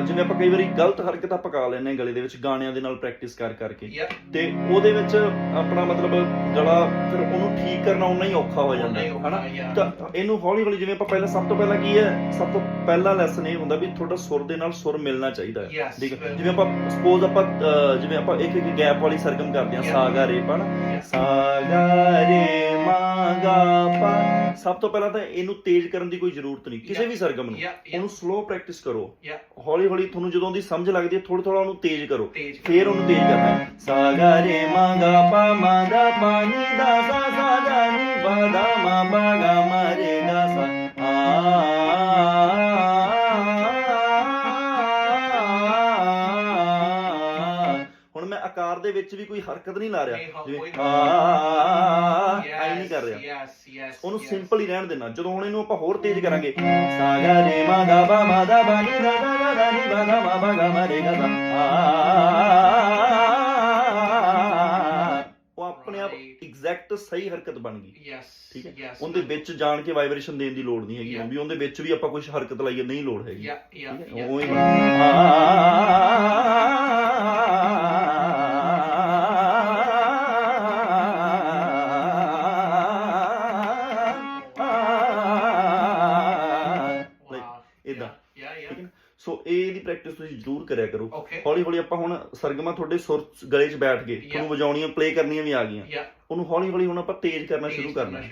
ਜਿਵੇਂ ਆਪਾਂ ਕਈ ਵਾਰੀ ਗਲਤ ਹਰਕਤਾਂ ਪਕਾ ਹਾਂ ਗਲੇ ਦੇ ਵਿੱਚ ਗਾਣਿਆਂ ਦੇ ਨਾਲ ਪ੍ਰੈਕਟਿਸ ਕਰ ਕਰਕੇ. ਤੇ ਉਹਦੇ ਵਿੱਚ ਆਪਣਾ ਮਤਲਬ ਗਲਾ ਫਿਰ ਉਹਨੂੰ ਠੀਕ ਕਰਨਾ ਉਨਾ ਹੀ ਔਖਾ ਹੋ ਜਾਂਦਾ ਹੈ ਹਨਾ. ਤਾਂ ਇਹਨੂੰ ਹੌਲੀ ਹੌਲੀ ਜਿਵੇਂ ਆਪਾਂ ਪਹਿਲਾਂ ਸਭ ਤੋਂ ਪਹਿਲਾਂ ਕੀ ਹੈ ਸਭ ਤੋਂ ਪਹਿਲਾ ਲੈਸਨ ਇਹ ਹੁੰਦਾ ਵੀ ਤੁਹਾਡਾ ਸੁਰ ਦੇ ਨਾਲ ਸੁਰ ਮਿਲਣਾ ਚਾਹੀਦਾ ਹੈ Yes, ਠੀਕ ਹੈ ਬਿਲਕੁਲ। ਜਿਵੇਂ ਆਪਾਂ ਸਪੋਜ਼ ਆਪਾਂ ਅਹ, ਜਿਵੇਂ ਆਪਾਂ ਇੱਕ ਇੱਕ ਗੈਪ ਵਾਲੀ ਸਰਗਮ ਕਰਦੇ ਹਾਂ Yeah. ਸਾ ਗਾ ਰੇ ਪਾ ਨਾ Yeah. ਸਾ ਗਾ ਰੇ ਮਾ ਗਾ ਪਾ ਸਭ ਤੋਂ ਪਹਿਲਾਂ ਤਾਂ ਇਹਨੂੰ ਤੇਜ਼ ਕਰਨ ਦੀ ਕੋਈ ਜ਼ਰੂਰਤ ਨਹੀਂ ਕਿਸੇ. ਵੀ ਸਰਗਮ ਨੂੰ. ਉਹਨੂੰ ਸਲੋ ਪ੍ਰੈਕਟਿਸ ਕਰੋ. ਹੌਲੀ ਹੌਲੀ ਤੁਹਾਨੂੰ ਜਦੋਂ ਦੀ ਸਮਝ ਲੱਗਦੀ ਹੈ ਥੋੜਾ ਥੋੜਾ ਉਹਨੂੰ ਤੇਜ਼ ਕਰੋ ਫੇਰ ਉਹਨੂੰ ਤੇਜ਼ ਕਰਨਾ। ਸਾ ਗਾ ਰੇ ਮਾ ਗਾ ਪਾ ਮਾ ਦਾ ਪਾ ਨੀ ਦਾ ਸਾ ਸਾ ਗਾ ਨੀ ਬਾ ਦਾ ਮਾ ਬਾ ਗਾ ਆਕਾਰ ਦੇ ਵਿੱਚ ਵੀ ਕੋਈ ਹਰਕਤ ਨਹੀਂ ਲਾ ਰਿਹਾ। ਜਿਵੇਂ ਆ ਆਈ ਨਹੀਂ ਕਰ ਰਿਹਾ। ਉਹਨੂੰ ਸਿੰਪਲ ਹੀ ਰਹਿਣ ਦੇਣਾ। ਜਦੋਂ ਹੁਣ ਇਹਨੂੰ ਆਪਾਂ ਹੋਰ ਤੇਜ਼ ਕਰਾਂਗੇ ਸਾ ਗਾ ਰੇ ਮਾ ਗਾ ਬਾ ਮਾ ਦਾ ਬਾ ਨੀ ਦਾ ਦਾ ਦਾ ਦਾ ਨੀ ਬਾ ਗਾ ਮਾ ਬਾ ਗਾ ਮਾ ਰੇ ਗਾ ਆ। ਉਹ ਆਪਣੇ ਆਪ. ਐਗਜ਼ੈਕਟ ਸਹੀ ਹਰਕਤ ਬਣ ਗਈ। ਯੈਸ ਠੀਕ ਹੈ। ਉਹਦੇ ਵਿੱਚ ਜਾਣ ਕੇ ਵਾਈਬ੍ਰੇਸ਼ਨ ਦੇਣ ਦੀ ਲੋੜ ਨਹੀਂ ਹੈਗੀ. ਵੀ ਉਹਦੇ ਵਿੱਚ ਵੀ ਆਪਾਂ ਕੁਝ ਹਰਕਤ ਲਾਈਏ ਨਹੀਂ ਲੋੜ ਹੈਗੀ। ਯਾ ਯਾ ਠੀਕ ਹੈ। ਉਹ ਹੀ ਸੋ ਇਹ ਇਹਦੀ ਪ੍ਰੈਕਟਿਸ ਤੁਸੀਂ ਜ਼ਰੂਰ ਕਰਿਆ ਕਰੋ। ਹੌਲੀ ਹੌਲੀ ਆਪਾਂ ਹੁਣ ਸਰਗਮਾਂ ਤੁਹਾਡੇ ਸੁਰ ਗਲੇ 'ਚ ਬੈਠ ਗਏ। ਤੁਹਾਨੂੰ ਵਜਾਉਣੀਆਂ ਪਲੇ ਕਰਨੀਆਂ ਵੀ ਆ ਗਈਆਂ। ਉਹਨੂੰ ਹੌਲੀ ਹੌਲੀ ਹੁਣ ਆਪਾਂ ਤੇਜ਼ ਕਰਨਾ ਸ਼ੁਰੂ ਕਰਨਾ ਹੈ।